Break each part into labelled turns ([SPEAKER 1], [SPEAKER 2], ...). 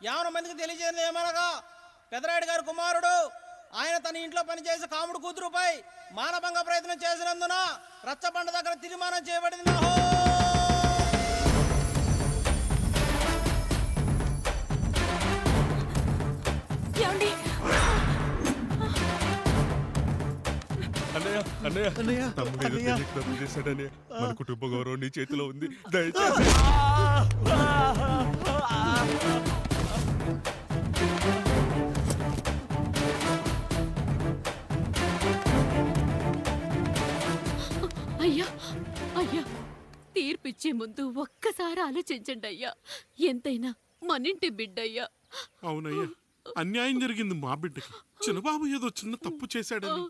[SPEAKER 1] యావన మందికి తెలియజేయడం ఏమనగా? పెదరాయుడు గారి కుమారుడు. ఆయన తన ఇంట్లో పనిచేసే కాముడు కూతురుపై మానభంగ ప్రయత్నం చేసినందున రచ్చబండ దగ్గర తీర్మానం చేయబడింది. నహో!
[SPEAKER 2] మన కుటుంబ గౌరవం నీ చేతిలో ఉంది. దయచేసి.
[SPEAKER 3] అయ్యా అయ్యా తీర్పిచ్చే ముందు ఒక్కసారి ఆలోచించండి అయ్యా. ఎంతైనా మనింటి బిడ్డయ్యా.
[SPEAKER 2] అవునయ్యా అన్యాయం జరిగింది మా బిడ్డకి. చిన్నబాబు ఏదో చిన్న తప్పు చేశాడని.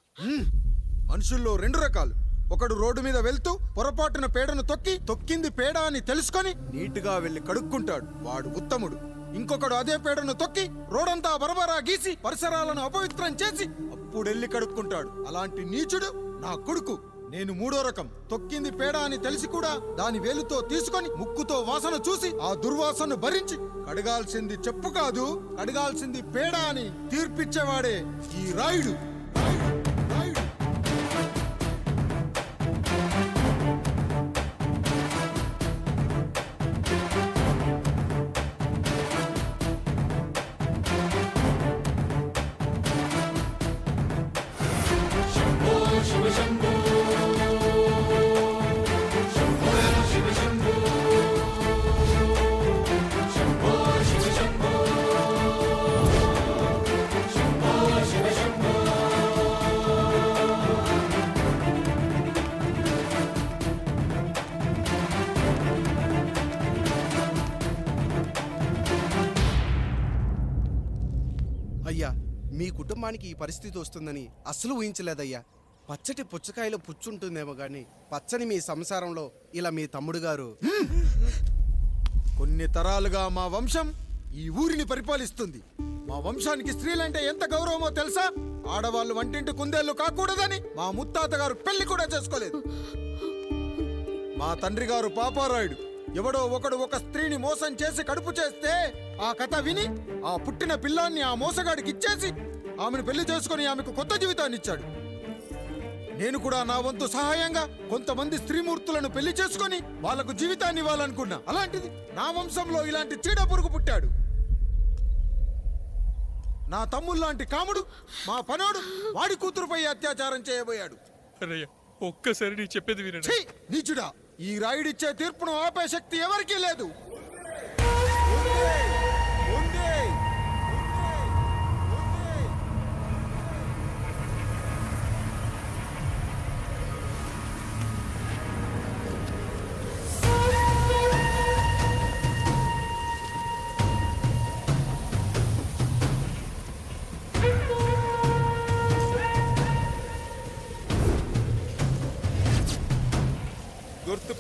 [SPEAKER 4] మనుషుల్లో రెండు రకాలు. ఒకడు రోడ్డు మీద వెళ్తూ పొరపాటున పేడను తొక్కి తొక్కింది పేడ అని తెలుసుకొని నీటుగా వెళ్ళి కడుక్కుంటాడు. వాడు ఉత్తముడు. ఇంకొకడు అదే పేడను తొక్కి రోడంతా బరబరా గీసి పరిసరాలను అపవిత్రం చేసి అప్పుడెళ్ళి కడుక్కుంటాడు. అలాంటి నీచుడు నా కొడుకు. నేను మూడో రకం. తొక్కింది పేడ అని తెలిసి కూడా దాని వేలుతో తీసుకొని ముక్కుతో వాసన చూసి ఆ దుర్వాసన భరించి కడగాల్సింది చెప్పు కాదు కడగాల్సింది పేడ అని తీర్పిచ్చేవాడే ఈ రాయుడు,
[SPEAKER 5] అయ్యా మీ కుటుంబానికి ఈ పరిస్థితి వస్తుందని అస్సలు ఊహించలేదయ్యా. పచ్చటి పుచ్చకాయలో పుచ్చుంటుందేమో గాని పచ్చని మీ సంసారంలో ఇలా మీ తమ్ముడు గారు.
[SPEAKER 4] కొన్ని తరాలుగా మా వంశం ఈ ఊరిని పరిపాలిస్తుంది. మా వంశానికి స్త్రీలంటే ఎంత గౌరవమో తెలుసా? ఆడవాళ్ళు వంటింటి కుందేళ్ళు కాకూడదని మా ముత్తాత గారు పెళ్ళి కూడా చేసుకోలేదు. మా తండ్రి గారు పాపారాయుడు. ఎవడో ఒకడు ఒక స్త్రీని మోసం చేసి కడుపు చేస్తే ఆ కథ విని ఆ పుట్టిన పిల్లాన్ని ఆ మోసగాడికి ఇచ్చేసి ఆమెను పెళ్ళి చేసుకుని ఆమెకు కొత్త జీవితాన్ని ఇచ్చాడు నేను కూడా నా వంతు సహాయంగా కొంతమంది స్త్రీమూర్తులను పెళ్ళి చేసుకొని వాళ్ళకు జీవితాన్ని ఇవ్వాలనుకున్నా. అలాంటిది నా వంశంలో ఇలాంటి చీడ పురుగు పుట్టాడు. నా తమ్ముళ్ళలాంటి కాముడు మా పనోడు వాడి కూతురుపై అత్యాచారం చేయబోయాడు.
[SPEAKER 2] ఒక్కసారి నీ చెప్పేది వినండి!
[SPEAKER 4] నీచుడా ఈ రాయుడిచ్చే తీర్పును ఆపే శక్తి ఎవరికీ లేదు.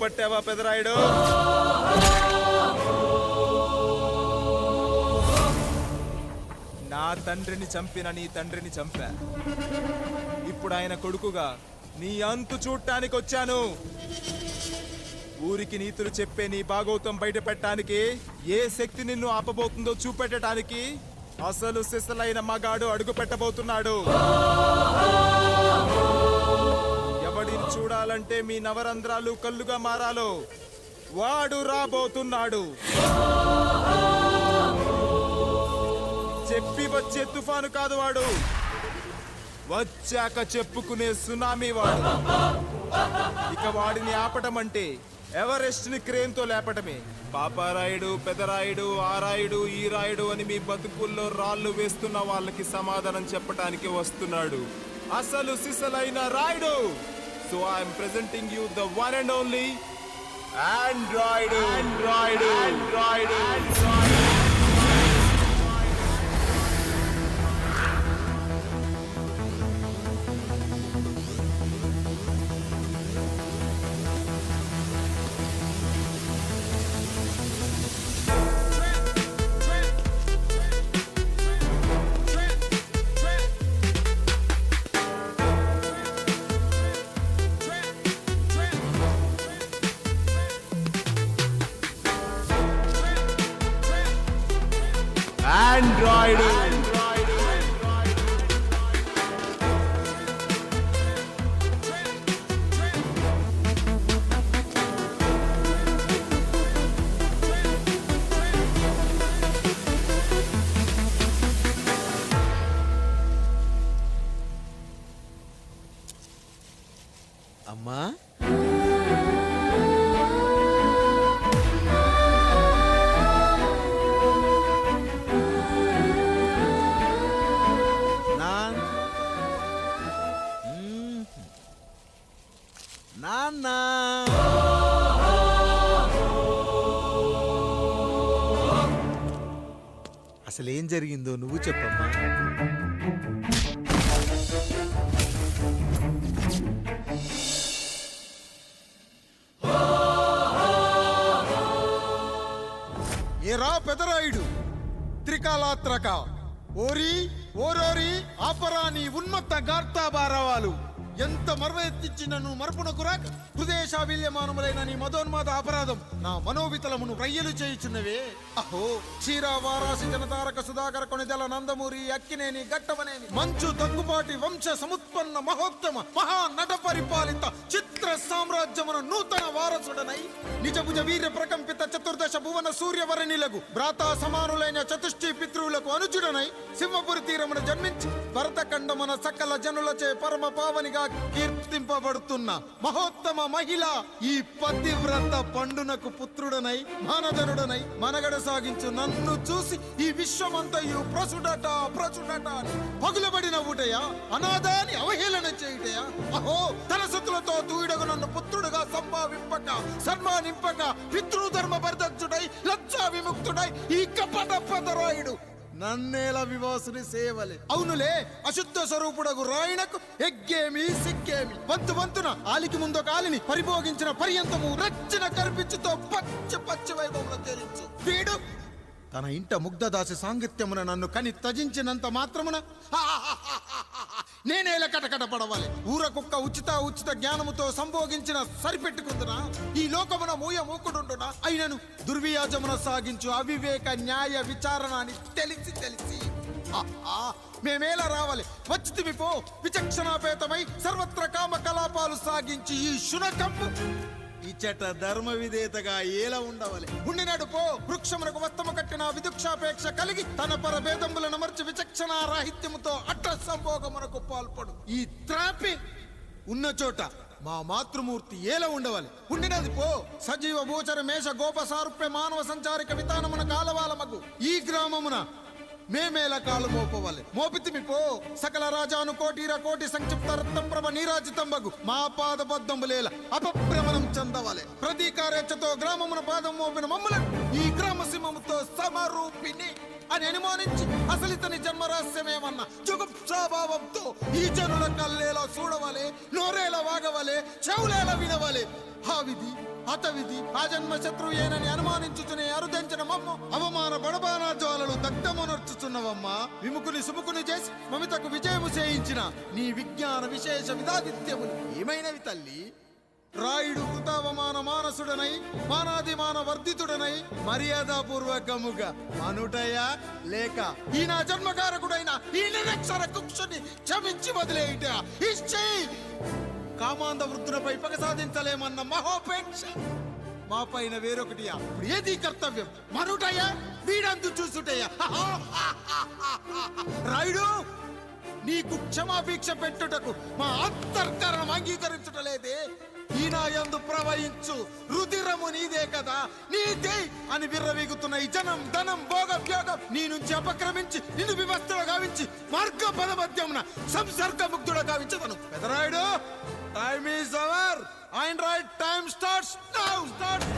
[SPEAKER 6] పట్టావా పెదరాయుడు? నా తండ్రిని చంపిన నీ తండ్రిని చంపా. ఇప్పుడు ఆయన కొడుకుగా నీ అంతు చూడటానికి వచ్చాను. ఊరికి నీతులు చెప్పే నీ భాగవతం బయటపెట్టడానికి ఏ శక్తి నిన్ను ఆపబోతుందో చూపెట్టడానికి అసలు సిసలైన మగాడు అడుగు పెట్టబోతున్నాడు. చూడాలంటే మీ నవరంధ్రాలు కళ్ళుగా మారాలో. వాడు రాబోతున్నాడు. చెప్పి వచ్చే తుఫాను కాదు వాడు. వచ్చాక చెప్పుకునే సునామీ వాడు. ఇక వాడిని ఆపటం అంటే ఎవరెస్ట్ని క్రేన్తో లేపటమే. పాపారాయుడు పెదరాయుడు ఆరాయుడు ఈ రాయుడు అని మీ బతుకుల్లో రాళ్ళు వేస్తున్న వాళ్ళకి సమాధానం చెప్పటానికి వస్తున్నాడు. అసలు సిసలైన Rayudu! So I am presenting you the one and only Android.
[SPEAKER 4] అమ్మా నాన్ నాన్న. అసలు ఏం జరిగిందో నువ్వు చెప్పమ్మా. ఏరా పెదరాయుడు త్రికాలాత్రక ఓరి ఓరోరి ఆపరాని ఉన్మత్త గార్తాబారవాలు ఎంత మర్వెత్తిచ్చినను మరపునకు రాక. హృదయశావిల్యమానములైన నీ మదోన్మాద అపరాధం నా మనోవితలమును రయ్యలు చేయుచున్నవే. అహో క్షీరా వారాసి జనతారక సుధాకర కొనిదెల నందమూరి అక్కినేని గట్టవనేని మంచు దగ్గుపాటి వంశ సముత్పన్న మహోత్తమ మహా నట పరిపాలిత చిత్ర సామ్రాజ్యమున నూతన వారసుడనై నిజభుజ వీర ప్రకంపిత చతుర్దశ భువన సూర్యవరణిలకు భ్రాతా సమానులైన చతుష్టి పితృవులకు అనుచుడనై సింహపురి తీరమున జన్మించి భరతఖండమున సకల జనులచే పరమ పావనిగా కీర్తింపబడుతున్న మహోత్తమ మహిళ ఈ పతివ్రత పండునకు పుత్రుడనై మానధనుడనై మనగడ సాగించు నన్ను చూసి ఈ విశ్వమంతయు ప్రసుడట ప్రసుడట పగులబడిన ఊటయా అనాథాన్ని అవహేళన చేయుటయా అహో తలసతులతో తూయిడగు నన్ను పుత్రుడుగా సంభావింపక సన్మానింపక పితృధర్మ పరిదక్షుడై లజ్జా విముక్తుడై ఈ కపట పదరాయుడు నన్నేల వివాసుని సేవలే. అవునులే అశుద్ధ స్వరూపుడగు రాయణకు ఎగ్గేమి సిగ్గేమి. వంతు వంతున ఆలికి ముందు కాలిని పరిభోగించిన పర్యంతము రచ్చిన కర్పించుతో పచ్చ పచ్చ వైభవంలో తేలించు వీడు తన ఇంట ముగ్ధదాసి సాంగిత్యమున నన్ను కని తజించినంత మాత్రమున నేనేల కటకట పడవాలి. ఊర కుక్క ఉచిత ఉచిత జ్ఞానముతో సంభోగించిన సరిపెట్టుకుందునా? ఈ లోకమున మూయ మూకుడుండునా? అయినను దుర్వియాజమున సాగించు అవివేక న్యాయ విచారణ అని తెలిసి తెలిసి. మేమేలా రావాలి? వచ్చితిమి పో. విచక్షణాపేతమై సర్వత్ర కామ కలాపాలు సాగించి ఈ శునకం ఇచ్చట ధర్మ విధేతగా ఏల ఉండవలే. ఉండినాడు పో వృక్షమునకు వస్తము కట్టిన విదుక్షాపేక్ష కలిగి తన పరభేదములను మర్చి విచక్షణ రాహిత్యముతో అట్ట సంభోగమునకు పాల్పడు. ఈ త్రాపి ఉన్న చోట మా మాతృమూర్తి ఏల ఉండవాలి. ఉండినది పో సజీవ భూచర మేష గోప సారూప్య మానవ సంచారిక విధానమున కాలవాలమగు ఈ గ్రామమున మేమేల కాలు మోపవాలి. మోపితిమి పో సకల రాజాను కోటిర కోటి సంక్షిప్త రత్నప్రభ నీరాజితంబగు మా పాద పద్మంబులేల అపభ్రమణ రెచ్చతో గ్రామమున పాదం మోపిన మమ్మలను ఈ గ్రామ సింహముతో సమరూపిణి అని అనుమానించి అసలు ఇతని జన్మరహస్యమేమన్నా జుగుప్సాభావంతో ఈ జనుల కల్లేలా చూడవలే నోరేలా వాగవలే చెవులేలా వినవలే. హావిధి విధి హత విధి ఆ జన్మ శత్రువు ఏనని అనుమానించుచునే అరుదించిన మమ్మ అవమాన బడబానా జ్వాలలు దగ్ధమునర్చుచున్నవమ్మ. విముకుని సుముకుని చేసి మమితకు విజయము చేయించిన నీ విజ్ఞాన విశేష విధాదిత్యములు ఏమైనవి తల్లి? రాయుడు కృతావమాన మానసుడనై మానాదిమాన వర్ధితుడనై మర్యాదపూర్వకముగా మనుటయా లేక ఈ నా జన్మకారకుడైన ఈ నిరక్షర కుక్షుని క్షమించి వదిలేయుట. ఇచ్చి కామాంధ వృద్ధులపై పగ సాధించలేమన్న మహోపేక్ష మా పైన వేరొకటియా ఏది కర్తవ్యం. మనుటయ్యా వీడందు చూసుటయ్యా. రాయుడు నీకు క్షమాభిక్ష పెట్టుటకు మా అంతర్కరణం అంగీకరించుటలేదే ఈనాయందు ప్రవహించు రుధిరము నీదే కదా. నీదే అని విర్రవీగుతున్న ఈ జనం ధనం భోగ వ్యోగం నీ నుంచి అపక్రమించి నిన్ను వివస్థలో గావించి మార్గ పదమధ్యమున సంసర్గ ముగ్ధుడ గావించదను. Peddarayudu time is over and right time starts now starts